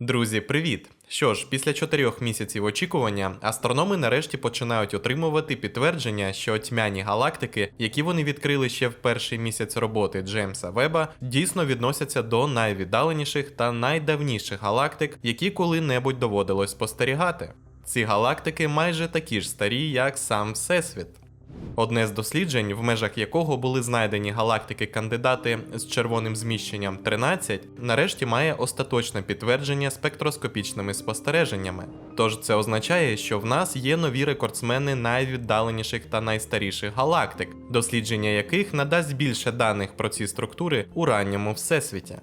Друзі, привіт! Що ж, після чотирьох місяців очікування астрономи нарешті починають отримувати підтвердження, що тьмяні галактики, які вони відкрили ще в перший місяць роботи Джеймса Веба, дійсно відносяться до найвіддаленіших та найдавніших галактик, які коли-небудь доводилось спостерігати. Ці галактики майже такі ж старі, як сам Всесвіт. Одне з досліджень, в межах якого були знайдені галактики-кандидати з червоним зміщенням 13, нарешті має остаточне підтвердження спектроскопічними спостереженнями. Тож це означає, що в нас є нові рекордсмени найвіддаленіших та найстаріших галактик, дослідження яких надасть більше даних про ці структури у ранньому всесвіті.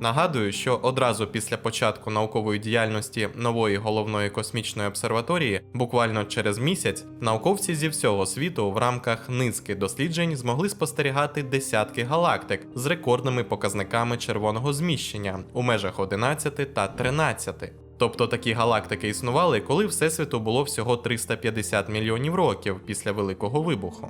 Нагадую, що одразу після початку наукової діяльності нової головної космічної обсерваторії, буквально через місяць, науковці зі всього світу в рамках низки досліджень змогли спостерігати десятки галактик з рекордними показниками червоного зміщення у межах 11 та 13. Тобто такі галактики існували, коли Всесвіту було всього 350 мільйонів років після Великого вибуху.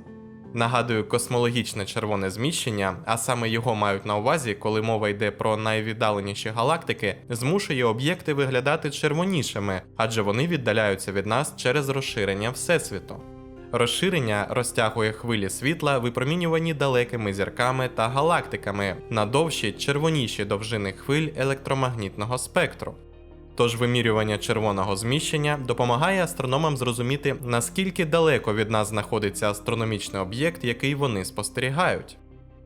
Нагадую, космологічне червоне зміщення, а саме його мають на увазі, коли мова йде про найвіддаленіші галактики, змушує об'єкти виглядати червонішими, адже вони віддаляються від нас через розширення Всесвіту. Розширення розтягує хвилі світла, випромінювані далекими зірками та галактиками на довші червоніші довжини хвиль електромагнітного спектру. Тож вимірювання червоного зміщення допомагає астрономам зрозуміти, наскільки далеко від нас знаходиться астрономічний об'єкт, який вони спостерігають.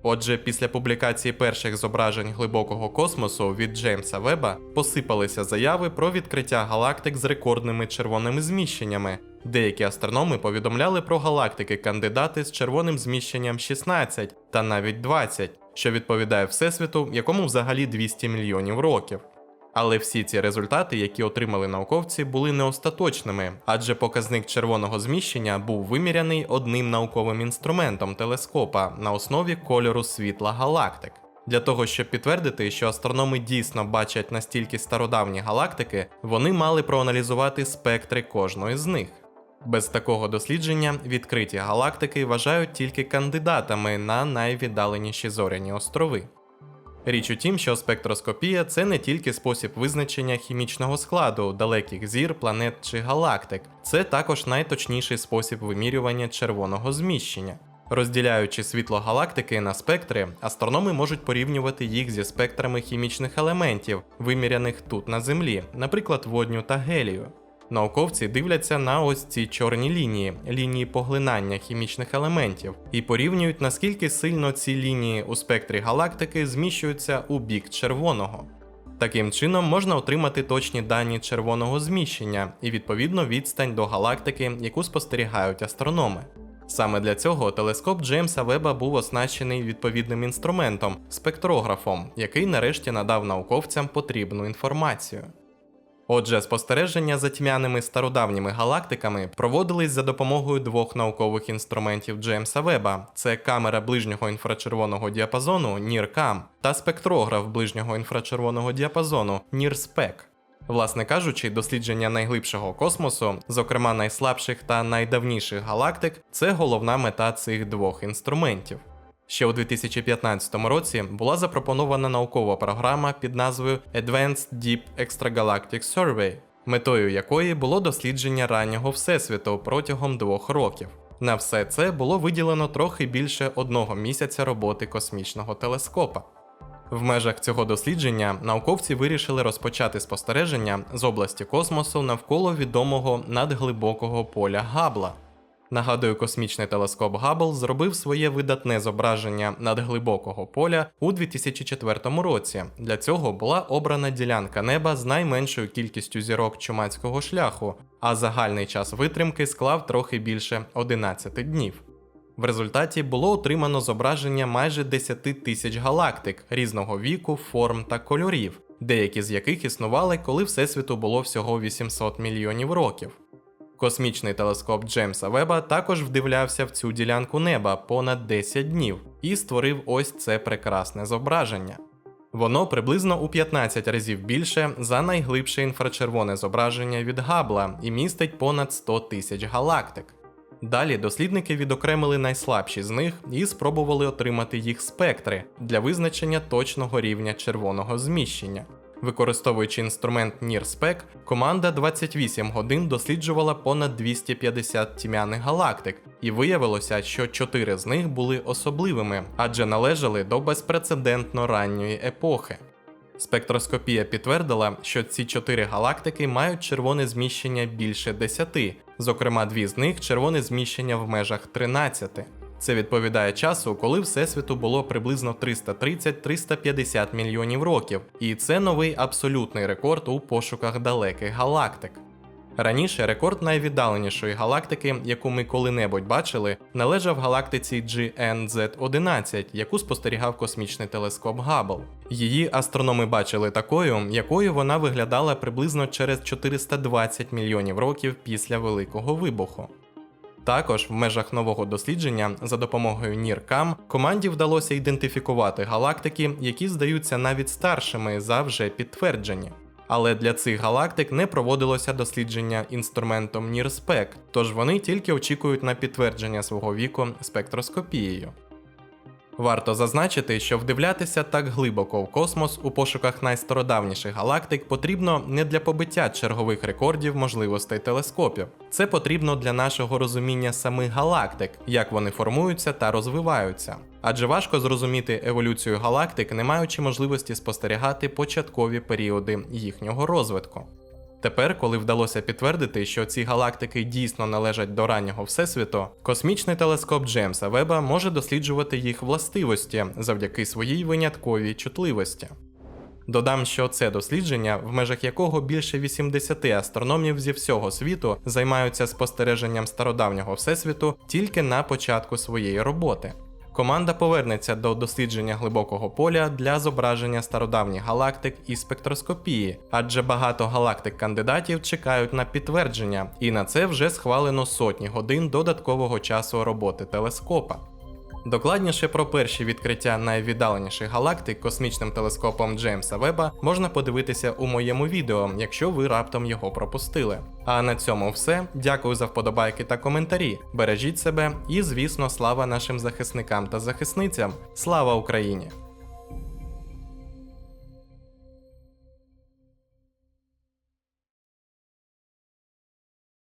Отже, після публікації перших зображень глибокого космосу від Джеймса Веба посипалися заяви про відкриття галактик з рекордними червоними зміщеннями. Деякі астрономи повідомляли про галактики-кандидати з червоним зміщенням 16 та навіть 20, що відповідає Всесвіту, якому взагалі 200 мільйонів років. Але всі ці результати, які отримали науковці, були не остаточними, адже показник червоного зміщення був виміряний одним науковим інструментом телескопа на основі кольору світла галактик. Для того, щоб підтвердити, що астрономи дійсно бачать настільки стародавні галактики, вони мали проаналізувати спектри кожної з них. Без такого дослідження відкриті галактики вважають тільки кандидатами на найвіддаленіші зоряні острови. Річ у тім, що спектроскопія це не тільки спосіб визначення хімічного складу далеких зір, планет чи галактик, це також найточніший спосіб вимірювання червоного зміщення. Розділяючи світло галактики на спектри, астрономи можуть порівнювати їх зі спектрами хімічних елементів, виміряних тут на Землі, наприклад, водню та гелію. Науковці дивляться на ось ці чорні лінії, лінії поглинання хімічних елементів, і порівнюють, наскільки сильно ці лінії у спектрі галактики зміщуються у бік червоного. Таким чином можна отримати точні дані червоного зміщення і відповідно відстань до галактики, яку спостерігають астрономи. Саме для цього телескоп Джеймса Веба був оснащений відповідним інструментом спектрографом, який нарешті надав науковцям потрібну інформацію. Отже, спостереження за тьмяними стародавніми галактиками проводились за допомогою двох наукових інструментів Джеймса Веба: це камера ближнього інфрачервоного діапазону NIRCam та спектрограф ближнього інфрачервоного діапазону NIRSPEC. Власне кажучи, дослідження найглибшого космосу, зокрема найслабших та найдавніших галактик, це головна мета цих двох інструментів. Ще у 2015 році була запропонована наукова програма під назвою Advanced Deep Extragalactic Survey, метою якої було дослідження раннього всесвіту протягом двох років. На все це було виділено трохи більше одного місяця роботи космічного телескопа. В межах цього дослідження науковці вирішили розпочати спостереження з області космосу навколо відомого надглибокого поля Габла. Нагадую, космічний телескоп Габл зробив своє видатне зображення надглибокого поля у 2004 році. Для цього була обрана ділянка неба з найменшою кількістю зірок чумацького шляху, а загальний час витримки склав трохи більше 11 днів. В результаті було отримано зображення майже 10 тисяч галактик різного віку, форм та кольорів, деякі з яких існували, коли Всесвіту було всього 800 мільйонів років. Космічний телескоп Джеймса Веба також вдивлявся в цю ділянку неба понад 10 днів і створив ось це прекрасне зображення. Воно приблизно у 15 разів більше за найглибше інфрачервоне зображення від Габла і містить понад 100 тисяч галактик. Далі дослідники відокремили найслабші з них і спробували отримати їх спектри для визначення точного рівня червоного зміщення. Використовуючи інструмент NIRSPEC, команда 28 годин досліджувала понад 250 тьмяних галактик, і виявилося, що 4 з них були особливими, адже належали до безпрецедентно ранньої епохи. Спектроскопія підтвердила, що ці чотири галактики мають червоне зміщення більше 10, зокрема, дві з них червоне зміщення в межах 13. Це відповідає часу, коли Всесвіту було приблизно 330-350 мільйонів років, і це новий абсолютний рекорд у пошуках далеких галактик. Раніше рекорд найвіддаленішої галактики, яку ми коли-небудь бачили, належав галактиці GNZ-11, яку спостерігав космічний телескоп Габл. Її астрономи бачили такою, якою вона виглядала приблизно через 420 мільйонів років після Великого вибуху. Також в межах нового дослідження за допомогою NIRCam команді вдалося ідентифікувати галактики, які здаються навіть старшими за вже підтверджені. Але для цих галактик не проводилося дослідження інструментом NIRSPEC, тож вони тільки очікують на підтвердження свого віку спектроскопією. Варто зазначити, що вдивлятися так глибоко в космос у пошуках найстародавніших галактик потрібно не для побиття чергових рекордів можливостей телескопів. Це потрібно для нашого розуміння самих галактик, як вони формуються та розвиваються. Адже важко зрозуміти еволюцію галактик, не маючи можливості спостерігати початкові періоди їхнього розвитку. Тепер, коли вдалося підтвердити, що ці галактики дійсно належать до раннього всесвіту, космічний телескоп Джеймса Веба може досліджувати їх властивості завдяки своїй винятковій чутливості. Додам, що це дослідження, в межах якого більше 80 астрономів зі всього світу займаються спостереженням стародавнього всесвіту тільки на початку своєї роботи. Команда повернеться до дослідження глибокого поля для зображення стародавніх галактик і спектроскопії, адже багато галактик кандидатів чекають на підтвердження, і на це вже схвалено сотні годин додаткового часу роботи телескопа. Докладніше про перші відкриття найвіддаленіших галактик космічним телескопом Джеймса Веба можна подивитися у моєму відео, якщо ви раптом його пропустили. А на цьому все. Дякую за вподобайки та коментарі. Бережіть себе і, звісно, слава нашим захисникам та захисницям. Слава Україні!